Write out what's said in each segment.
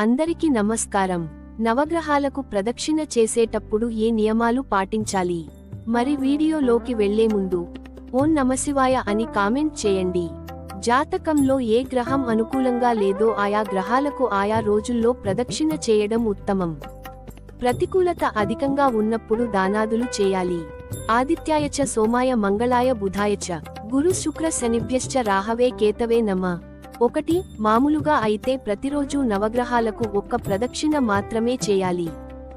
అందరికీ నమస్కారం. నవగ్రహాలకు ప్రదక్షిణ చేసేటప్పుడు ఏ నియమాలు పాటించాలి? మరి వీడియోలోకి వెళ్ళే ముందు ఓం నమశివాయ అని కామెంట్ చేయండి. జాతకంలో ఏ గ్రహం అనుకూలంగా లేదో ఆయా గ్రహాలకు ఆయా రోజుల్లో ప్రదక్షిణ చేయడం ఉత్తమం. ప్రతికూలత అధికంగా ఉన్నప్పుడు దానాదులు చేయాలి. ఆదిత్యాయ చ సోమాయ మంగళాయ బుధాయ చ. గురు శుక్ర శనిభ్యశ్చ రాహవే కేతవే నమ. ఒకటి మామూలుగా అయితే ప్రతిరోజు నవగ్రహాలకు ఒక్క ప్రదక్షిణ మాత్రమే చేయాలి.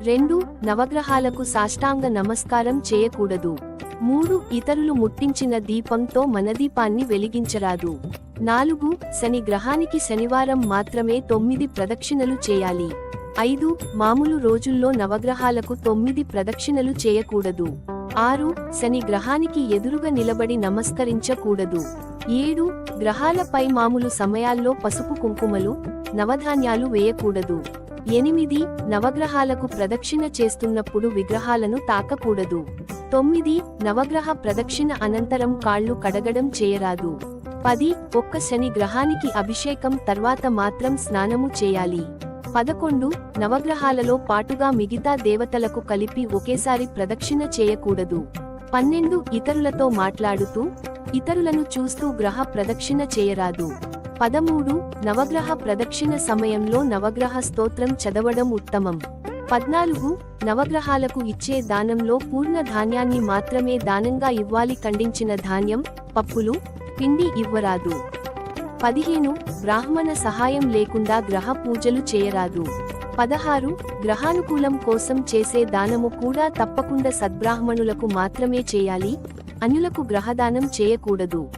రెండు నవగ్రహాలకు సాష్టాంగ నమస్కారం చేయకూడదు. మూడు ఇతరులు ముట్టించిన దీపంతో మన దీపాన్ని వెలిగించరాదు. నాలుగు శని గ్రహానికి శనివారం మాత్రమే తొమ్మిది ప్రదక్షిణలు చేయాలి. ఐదు మామూలు రోజుల్లో నవగ్రహాలకు తొమ్మిది ప్రదక్షిణలు చేయకూడదు. ఆరు శని గ్రహానికి ఎదురుగా నిలబడి నమస్కరించకూడదు. ఏడు గ్రహాలపై మామూలు సమయాల్లో పసుపు కుంకుమలు నవధాన్యాలు వేయకూడదు. ఎనిమిది నవగ్రహాలకు ప్రదక్షిణ చేస్తున్నప్పుడు విగ్రహాలను తాకకూడదు. తొమ్మిది నవగ్రహ ప్రదక్షిణ అనంతరం కాళ్ళు కడగడం చేయరాదు. పది ఒక్క శని గ్రహానికి అభిషేకం తర్వాత మాత్రం స్నానము చేయాలి. పదకొండు నవగ్రహాలలో పాటుగా మిగతా దేవతలకు కలిపి ఒకేసారి ప్రదక్షిణ చేయకూడదు. పన్నెండు ఇతరులతో మాట్లాడుతూ ఇతరులను చూస్తూ గ్రహ ప్రదక్షిణ చేయరాదు. పదమూడు నవగ్రహ ప్రదక్షిణ సమయంలో నవగ్రహ స్తోత్రం చదవడం ఉత్తమం. పద్నాలుగు నవగ్రహాలకు ఇచ్చే దానంలో పూర్ణ ధాన్యాన్ని మాత్రమే దానంగా ఇవ్వాలి ఖండించిన ధాన్యం పప్పులు పిండి ఇవ్వరాదు. పదిహేను బ్రాహ్మణ సహాయం లేకుండా గ్రహ పూజలు చేయరాదు. పదహారు గ్రహానుకూలం కోసం చేసే దానము కూడా తప్పకుండా సద్బ్రాహ్మణులకు మాత్రమే చేయాలి. అన్యులకు గ్రహదానం చేయకూడదు.